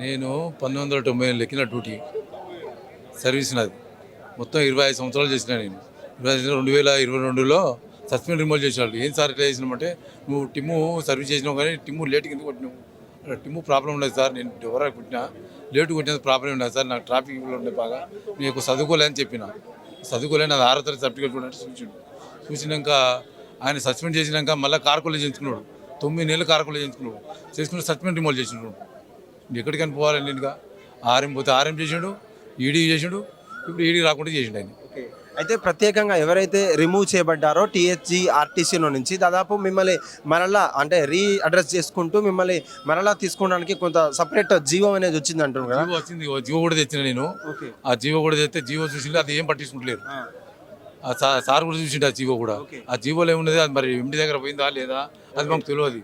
నేను పంతొమ్మిది వందల తొంభై ఏళ్ళు ఎక్కిన డ్యూటీ. సర్వీస్ నాది. మొత్తం ఇరవై ఐదు సంవత్సరాలు చేసిన నేను. ఇరవై రెండు వేల ఇరవై రెండులో సస్పెండ్ రిమూవ్ చేసేవాళ్ళు ఏం సార్ ఇట్లా చేసినామంటే నువ్వు టిమ్ము సర్వీస్ చేసినావు కానీ టిమ్ము లేట్కి కింద కొట్టినావు. టిమ్ము ప్రాబ్లం ఉండదు సార్. నేను ఎవరైనా కొట్టినా లేటు కొట్టినది ప్రాబ్లం ఉండదు సార్. నాకు ట్రాఫిక్ ఉండే బాగా. నీకు చదువుకోలేని చెప్పిన. చదువుకోలేని అది ఆరో తరగతి సర్టిఫికేట్ కూడా చూసిండు చూసినాక ఆయన సస్పెండ్ చేసినాక మళ్ళీ కార్కులు చేయించుకున్నాడు తొమ్మిది నెలలు కార్కులు చేయించుకున్నాడు చేసుకుని సస్పెండ్ రిమూవ్ చేసినాడు ఎక్కడికైనా పోవాలి నేనుగా ఆర్ఎం పోతే ఆర్ఎం చేసిండు ఈడీ చేసిండు ఇప్పుడు ఈడీ రాకుండా చేసిండు ఆయన. అయితే ప్రత్యేకంగా ఎవరైతే రిమూవ్ చేయబడ్డారో టీహెచ్జి ఆర్టీసీలో నుంచి దాదాపు మిమ్మల్ని మరలా అంటే రీ అడ్రస్ చేసుకుంటూ మిమ్మల్ని మరలా తీసుకోవడానికి కొంత సపరేట్ జీవో అనేది వచ్చింది అంటున్నారు కదా? వచ్చింది జీవో కూడా తెచ్చిన నేను. ఆ జీవో కూడా తెస్తే జీవో చూసిండు అది ఏం పట్టించుకుంటలేరు ఆ. సార్ కూడా చూసిండు ఆ జీవో కూడా. ఆ జీవోలో ఏమున్నది అది మరి ఇంటి దగ్గర పోయిందా లేదా అది మాకు తెలియదు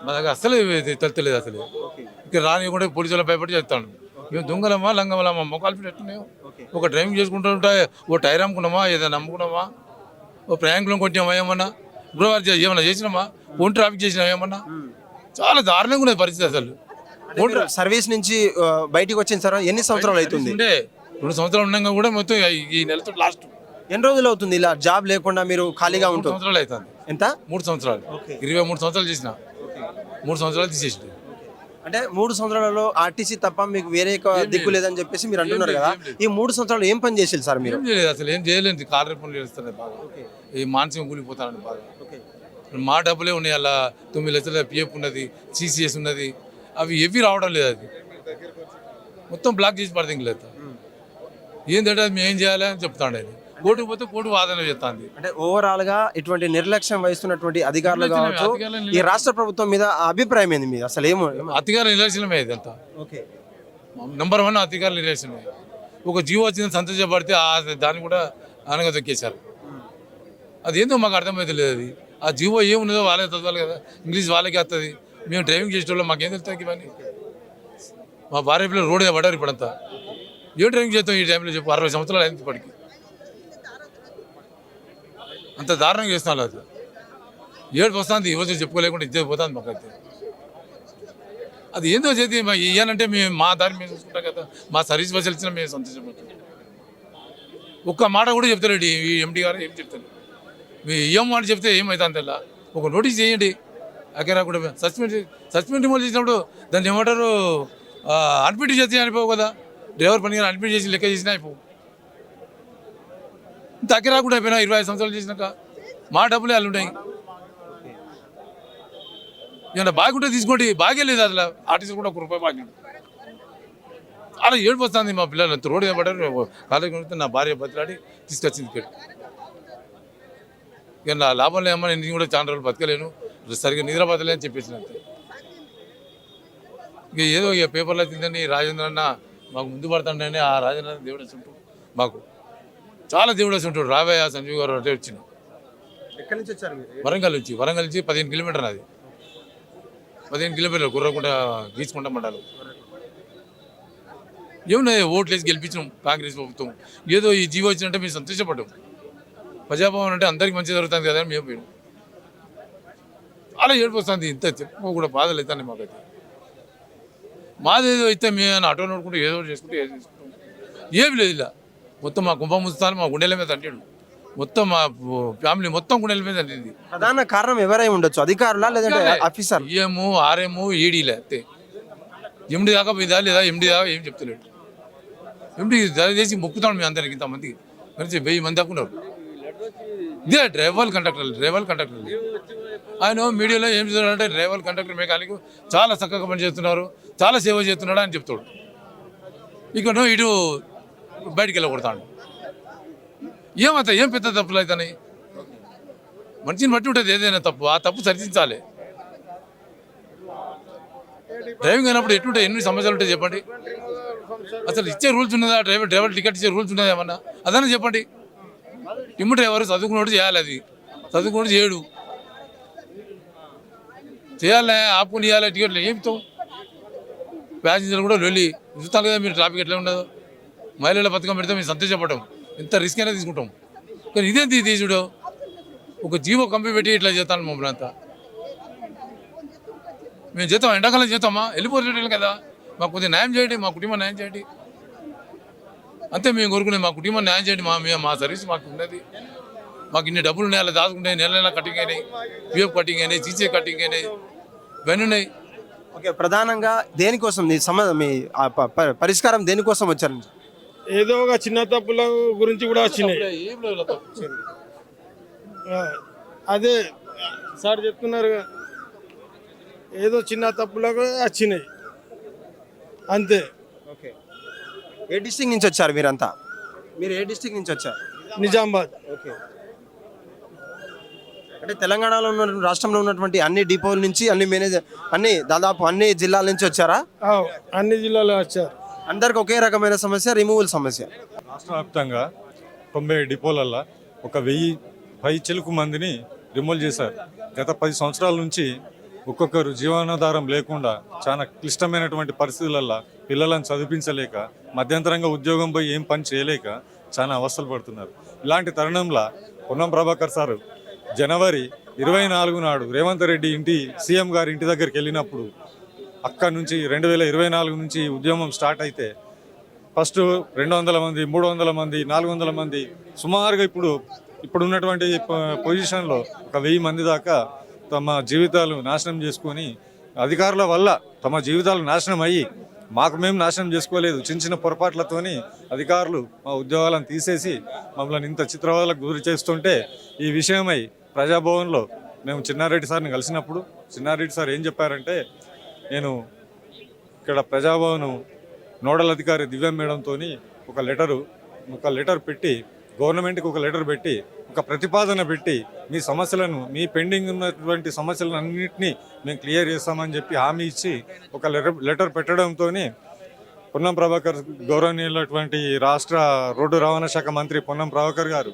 మా దగ్గర అసలు తెలుస్తలేదు అసలు. ఇక్కడ రానివ్వకుండా పోలీసులు భయపడి చెప్తాను మేము దొంగలమా లంగమలమా? మొక్కలు పెట్టున్నాయో ఓకే ఒక డ్రైవింగ్ చేసుకుంటుంటే ఓ టైర్ అమ్ముకున్నామా ఏదైనా అమ్ముకున్నామా? ఓ ప్రయాంకులం కొట్టినామా ఏమన్నా? ఇప్పుడు ఏమన్నా చేసినామా? ఫోన్ ట్రాఫిక్ చేసినా ఏమన్నా? చాలా దారుణంగా ఉన్నది పరిస్థితి అసలు. అంటే సర్వీస్ నుంచి బయటికి వచ్చిన తర్వాత ఎన్ని సంవత్సరాలు అవుతుంది? ఉండే రెండు సంవత్సరాలు ఉన్నాక కూడా మొత్తం ఈ- నెలతో లాస్ట్ ఎన్ని రోజులు అవుతుంది ఇలా జాబ్ లేకుండా మీరు ఖాళీగా ఉంటుంది సంవత్సరాలు అవుతుంది. ఎంత? మూడు సంవత్సరాలు. ఇరవై మూడు సంవత్సరాలు చేసిన. మూడు సంవత్సరాలు తీసేసింది. అంటే మూడు సంవత్సరాలలో ఆర్టీసీ తప్ప మీకు వేరే దిక్కు లేదని చెప్పేసి మీరు అంటున్నారు కదా. ఈ మూడు సంవత్సరాలు ఏం పని చేసేది సార్ మీరు? ఏం చేయలేదు అసలు ఏం చేయలేదు కాలరీ పనులు చేస్తున్నాయి బాగా. ఈ మానసిక కూలిపోతానండి బాగా. మా డబ్బులే ఉన్నాయి అలా. తొమ్మిది లక్షల పిఎఫ్ ఉన్నది సిసిఎస్ ఉన్నది. అవి ఎవి రావడం లేదు అది. మొత్తం బ్లాక్ చేసి పడుతుంది లేదు ఏంటంటే అది మేము ఏం చేయాలి అని చెప్తాడు ఆయన. కోర్టుకు పోతే కోర్టు వాదన చేస్తుంది అంటే ఓవరాల్గా ఇటువంటి నిర్లక్ష్యం వహిస్తున్నటువంటి అధికారులు నిర్లక్ష్యమే, కావచ్చు ఈ రాష్ట్ర ప్రభుత్వం మీద అభిప్రాయం ఏంది మీద? అసలు ఏమో అతిగారు నిలక్షణమే ఇదంతా ఓకే. నంబర్ వన్ అధికారులు నిలక్షణమే ఒక జీవో వచ్చిందని సంతోషపడితే దాన్ని కూడా అనగా తొక్కేశారు అది ఏందో మాకు అర్థమైతే లేదు అది. ఆ జీవో ఏమున్నదో వాళ్ళే చదవాలి కదా. ఇంగ్లీష్ వాళ్ళకి వస్తుంది మేము డ్రైవింగ్ చేసేటోళ్ళం మాకేం తెలుస్తుంది ఇవన్నీ? మా భార్య పిల్లలు రోడ్ మీద పడ్డారు ఇప్పుడంతా. ఏం డ్రైవింగ్ చేస్తాం ఈ టైంలో చెప్పు అరవై సంవత్సరాలు అయింది ఇప్పటికి. అంత దారుణంగా చేస్తున్నారు అది ఏడు వస్తుంది ఈ రోజు చెప్పుకోలేకుండా ఇద్దరు పోతుంది మాకైతే. అది ఏందో చేతి మా ఇయ్యాలంటే మేము మా దారి మేము చూసుకుంటాం కదా. మా సర్వీస్ బస్సులు ఇచ్చినా మేము సంతోషపడతాం. ఒక్క మాట కూడా చెప్తాడు ఈ ఎండి గారు ఏం చెప్తారు మీ ఏం మాట చెప్తే ఏమవుతుంది తెల్ల ఒక నోటీస్ చేయండి. అక్కడ కూడా సస్పెండ్ సస్పెండ్ రిమూవ్ చేసినప్పుడు దాన్ని ఏమంటారు? అడ్మిట్ చేస్తే అనిపోవు కదా. డ్రైవర్ పని అడ్మిట్ చేసి లెక్క చేసినా అయిపోవు. దగ్గర కూడా అయిపోయినా ఇరవై ఐదు సంవత్సరాలు చేసినాక మా డబ్బులే వాళ్ళు ఉన్నాయి ఏమన్నా బాగుంటే తీసుకోండి బాగే లేదు అసలు. ఆర్టీసీ కూడా ఒక రూపాయి బాగా అలా ఏడుపు వస్తుంది మా పిల్లలు రోడ్డు పడ్డారు కాలేజీ నా భార్య బతిలాడి తీసుకొచ్చింది ఇక్కడ. ఇక నా లాభం లేమ్మా నేను కూడా చాలా రోజులు బతకలేను. సరిగ్గా నిద్ర బతలేని చెప్పేసిన ఇక ఏదో ఇక పేపర్లో తిందని రాజేంద్ర అన్న మాకు ముందు పడుతుండని ఆ రాజేంద్ర దేవుడు చుట్టూ మాకు చాలా దేవుడు వచ్చి ఉంటాడు. రావయ్య సంజీవ్ గారు అంటే వచ్చిన ఎక్కడి నుంచి వచ్చారు మీరు? వరంగల్ నుంచి. వరంగల్ నుంచి పదిహేను కిలోమీటర్ అది పదిహేను కిలోమీటర్లు గుర్రకుండా గీచుకుంటా మండలం. ఏమున్నాయి? ఓట్లు వేసి గెలిపించినాం. కాంగ్రెస్ ప్రభుత్వం. ఏదో ఈ జీవో వచ్చినట్టే మేము సంతోషపడ్డాం. ప్రజాభవన్ అంటే అందరికి మంచి జరుగుతుంది కదా అని మేము పోయినాం. అలా ఏడుపు వస్తుంది. ఇంత చెప్పు కూడా బాధలు అవుతాయి మాకైతే. మాది ఏదో అయితే మేము ఆటో నడుకుంటూ ఏదో చేసుకుంటూ ఏదో చేసుకుంటాం. ఏమి లేదు ఇలా. మొత్తం మా కుంభ ముస్తాను మా గుండెల మీద అంటాడు మొత్తం మా ఫ్యామిలీ మొత్తం గుండెల మీద అంటింది ప్రధాన కారణం ఎవరై ఉండొచ్చు? అధికారులా లేదంటే ఆఫీసర్ ఈఎము ఆర్ఎము ఈడీలే అంతే. ఎండి దాకా పోయిందా లేదా? ఎండి దాకా ఏం చెప్తలేడు. ఎండి దయచేసి మొక్కుతాడు మీ అందరికి ఇంతమంది కలిసి వెయ్యి మంది దాకా ఉన్నారు. ఇదే డ్రైవర్ కండక్టర్ డ్రైవర్ కండక్టర్. ఆయన మీడియాలో ఏం చెప్తున్నాడంటే డ్రైవర్ కండక్టర్ మెకానిక్ చాలా చక్కగా పనిచేస్తున్నారు చాలా సేవ చేస్తున్నాడు అని చెప్తాడు. ఇక్కడ ఇటు బయటికి వెళ్ళకూడతాడు ఏమవుతాయి ఏం పెద్ద తప్పులు అవుతాయి మనిషిని బట్టి ఉంటుంది ఏదైనా తప్పు ఆ తప్పు సరిదించాలి డ్రైవింగ్ అయినప్పుడు ఎటుంటాయి ఎన్ని సమస్యలు ఉంటాయి చెప్పండి? అసలు ఇచ్చే రూల్స్ ఉన్నదా? డ్రైవర్ డ్రైవర్ టికెట్ ఇచ్చే రూల్స్ ఉన్నదా ఏమన్నా? అదన్నా చెప్పండి. ఇమ్మ డ్రైవర్ చదువుకున్నోడు చేయాలి అది. చదువుకున్నోడు చేయడు. చేయాలనే ఆపుకుని ఇవ్వాలి టికెట్లు. ఏమితో ప్యాసింజర్లు కూడా వెళ్ళి చూస్తాను కదా మీరు ట్రాఫిక్ ఎట్లా ఉండదు. మహిళల పథకం పెడితే మేము సంతోషపడటం ఎంత రిస్క్ అయినా తీసుకుంటాం. కానీ ఇదేంటి తీసుడు ఒక జీవో కంపి పెట్టి ఇట్లా చేస్తాను మమ్మల్ని అంతా. మేము చేస్తాం ఎండాకాలం చేస్తామా? వెళ్ళిపోతున్నాం కదా. మాకు కొద్దిగా న్యాయం చేయండి మా కుటుంబం న్యాయం చేయండి. అంతే మేము కోరుకునేది మా కుటుంబం న్యాయం చేయండి మా మా సర్వీస్ మాకు ఉన్నది. మాకు ఇన్ని డబ్బులు ఉన్నాయి అలా దాచుకుంటే నెల నెల కటింగ్ అయినాయి. పిఎఫ్ కటింగ్ అయినాయి సీసీ కటింగ్ అయినాయి. ఇవన్నీ ఉన్నాయి. ఓకే ప్రధానంగా దేనికోసం మీ సమ మీ పరిష్కారం దేనికోసం వచ్చారు ఏదో ఒక చిన్న తప్పుల గురించి కూడా వచ్చినాయి. అదే సార్ చెప్తున్నారు ఏదో చిన్న తప్పులకు వచ్చినాయి. అంతే. ఓకే. ఏ డిస్టిక్ నుంచి వచ్చారు మీరంతా? మీరు ఏ డిస్టిక్ నుంచి వచ్చారు? నిజామాబాద్. ఓకే. అంటే తెలంగాణలో ఉన్న రాష్ట్రంలో ఉన్నటువంటి అన్ని డిపోల నుంచి అన్ని మేనేజర్ అన్ని దాదాపు అన్ని జిల్లాల నుంచి వచ్చారా? అన్ని జిల్లాలో వచ్చారు. అందరికి ఒకే రకమైన సమస్య రిమూవల్ సమస్య. రాష్ట్ర వ్యాప్తంగా తొంభై డిపోలల్లో ఒక వెయ్యి పై చిలుకు మందిని రిమూవల్ చేశారు. గత పది సంవత్సరాల నుంచి ఒక్కొక్కరు జీవనాధారం లేకుండా చాలా క్లిష్టమైనటువంటి పరిస్థితులల్లో పిల్లలను చదివించలేక మధ్యంతరంగా ఉద్యోగం పోయి ఏం పని చేయలేక చాలా అవస్థలు పడుతున్నారు. ఇలాంటి తరుణంలో పొన్నం ప్రభాకర్ సారు జనవరి ఇరవై నాలుగు నాడు రేవంత్ రెడ్డి ఇంటి సీఎం గారి ఇంటి దగ్గరికి వెళ్ళినప్పుడు అక్కడ నుంచి రెండు వేల ఇరవై నాలుగు నుంచి ఉద్యమం స్టార్ట్ అయితే ఫస్ట్ రెండు వందల మంది మూడు వందల మంది నాలుగు వందల మంది సుమారుగా ఇప్పుడు ఇప్పుడు ఉన్నటువంటి పొజిషన్లో ఒక వెయ్యి మంది దాకా తమ జీవితాలు నాశనం చేసుకొని అధికారుల వల్ల తమ జీవితాలు నాశనం అయ్యి మాకు మేము నాశనం చేసుకోలేదు చిన్న చిన్న పొరపాట్లతోని అధికారులు మా ఉద్యోగాలను తీసేసి మమ్మల్ని ఇంత చిత్రవాదాలకు గురి చేస్తుంటే ఈ విషయమై ప్రజాభవన్లో మేము చిన్నారెడ్డి సార్ని కలిసినప్పుడు చిన్నారెడ్డి సార్ ఏం చెప్పారంటే నేను ఇక్కడ ప్రజాభవన్ నోడల్ అధికారి దివ్య మేడంతో ఒక లెటరు ఒక లెటర్ పెట్టి గవర్నమెంట్కి ఒక లెటర్ పెట్టి ఒక ప్రతిపాదన పెట్టి మీ సమస్యలను మీ పెండింగ్ ఉన్నటువంటి సమస్యలను అన్నింటినీ మేము క్లియర్ చేస్తామని చెప్పి హామీ ఇచ్చి ఒక లెటర్ లెటర్ పెట్టడంతో పొన్నం ప్రభాకర్ గౌరవనీయులటువంటి రాష్ట్ర రోడ్డు రవాణా శాఖ మంత్రి పొన్నం ప్రభాకర్ గారు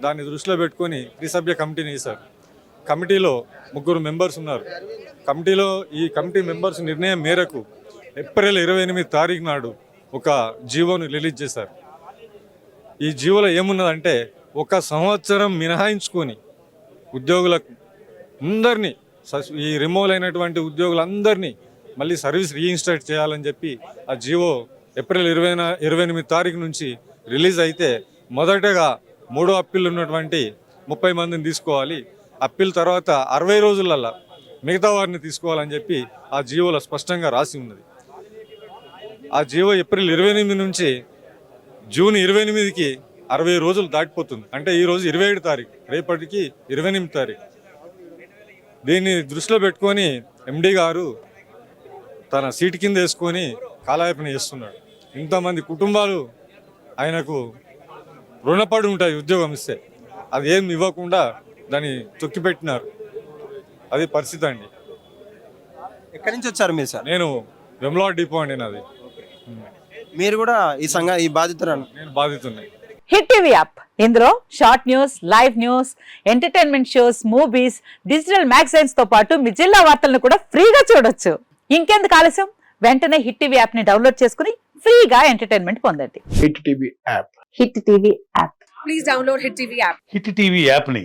దాన్ని దృష్టిలో పెట్టుకొని త్రిసభ్య కమిటీని సార్ కమిటీలో ముగ్గురు మెంబర్స్ ఉన్నారు. కమిటీలో ఈ కమిటీ మెంబర్స్ నిర్ణయం మేరకు ఏప్రిల్ ఇరవై ఎనిమిది తారీఖు నాడు ఒక జీవోను రిలీజ్ చేశారు. ఈ జీవోలో ఏమున్నదంటే ఒక సంవత్సరం మినహాయించుకొని ఉద్యోగులకు అందరినీ ఈ రిమూవల్ అయినటువంటి ఉద్యోగులందరినీ మళ్ళీ సర్వీస్ రీఇన్స్టేట్ చేయాలని చెప్పి ఆ జీవో ఏప్రిల్ ఇరవై ఇరవై ఎనిమిది తారీఖు నుంచి రిలీజ్ అయితే మొదటగా మూడో అప్పీల్ ఉన్నటువంటి ముప్పై మందిని తీసుకోవాలి. అప్పీల్ తర్వాత అరవై రోజులల్లా మిగతా వారిని తీసుకోవాలని చెప్పి ఆ జీవోలో స్పష్టంగా రాసి ఉన్నది. ఆ జీవో ఏప్రిల్ ఇరవై ఎనిమిది నుంచి జూన్ ఇరవై ఎనిమిదికి అరవై రోజులు దాటిపోతుంది. అంటే ఈరోజు ఇరవై ఏడు తారీఖు రేపటికి ఇరవై ఎనిమిది తారీఖు. దీన్ని దృష్టిలో పెట్టుకొని ఎండి గారు తన సీటు కింద వేసుకొని కాలయాపన చేస్తున్నాడు. ఇంతమంది కుటుంబాలు ఆయనకు రుణపడి ఉంటాయి ఉద్యోగం ఇస్తే. అది ఏం ఇవ్వకుండా దాన్ని తొక్కిపెట్టినారు అది పరిస్థితి అండి. ఎక్కడి నుంచి వచ్చారు మీరు సార్? నేను వెమ్లా డిపో అండి నాది. మీరు కూడా ఈ సంఘ ఈ బాధితురాలు. నేను బాధితున్నాయి హిట్ టీవీ యాప్. ఇందులో short news live news entertainment shows movies digital మ్యాగజైన్స్తో పాటు మీ జిల్లా వార్తలను కూడా ఫ్రీగా చూడొచ్చు. ఇంకెందుకు ఆలస్యం? వెంటనే హిట్ టీవీ యాప్ని డౌన్లోడ్ చేసుకుని ఫ్రీగా ఎంటర్టైన్మెంట్ పొందండి. Hit TV app. Hit TV app. Hit TV యాప్ని